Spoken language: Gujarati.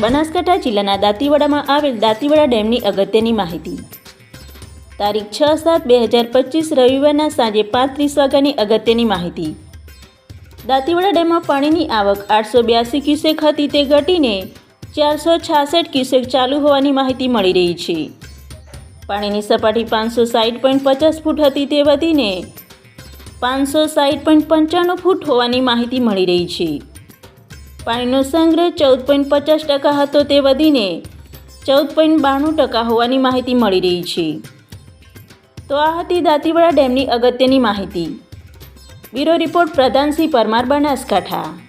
બનાસકાંઠા જિલ્લાના દાંતીવાડામાં આવેલ દાંતીવાડા ડેમની અગત્યની માહિતી. તારીખ છ સાત બે હજાર પચીસ રવિવારના સાંજે પાંત્રીસ વાગ્યાની અગત્યની માહિતી. દાંતીવાડા ડેમમાં પાણીની આવક આઠસો બ્યાસી ક્યુસેક હતી તે ઘટીને ચારસો છાસઠ ક્યુસેક ચાલુ હોવાની માહિતી મળી રહી છે. પાણીની સપાટી પાંચસો સાઠ પોઈન્ટ પચાસ ફૂટ હતી તે વધીને પાંચસો સાઠ પોઈન્ટ પંચાણું ફૂટ હોવાની માહિતી મળી રહી છે. પાણીનો સંગ્રહ ચૌદ પોઈન્ટ પચાસ ટકા હતો તે વધીને ચૌદ પોઈન્ટ બાણું ટકા હોવાની માહિતી મળી રહી છે. તો આ હતી દાંતીવાડા ડેમની અગત્યની માહિતી. Bureau report Pradhansinh Parmar Banaskantha.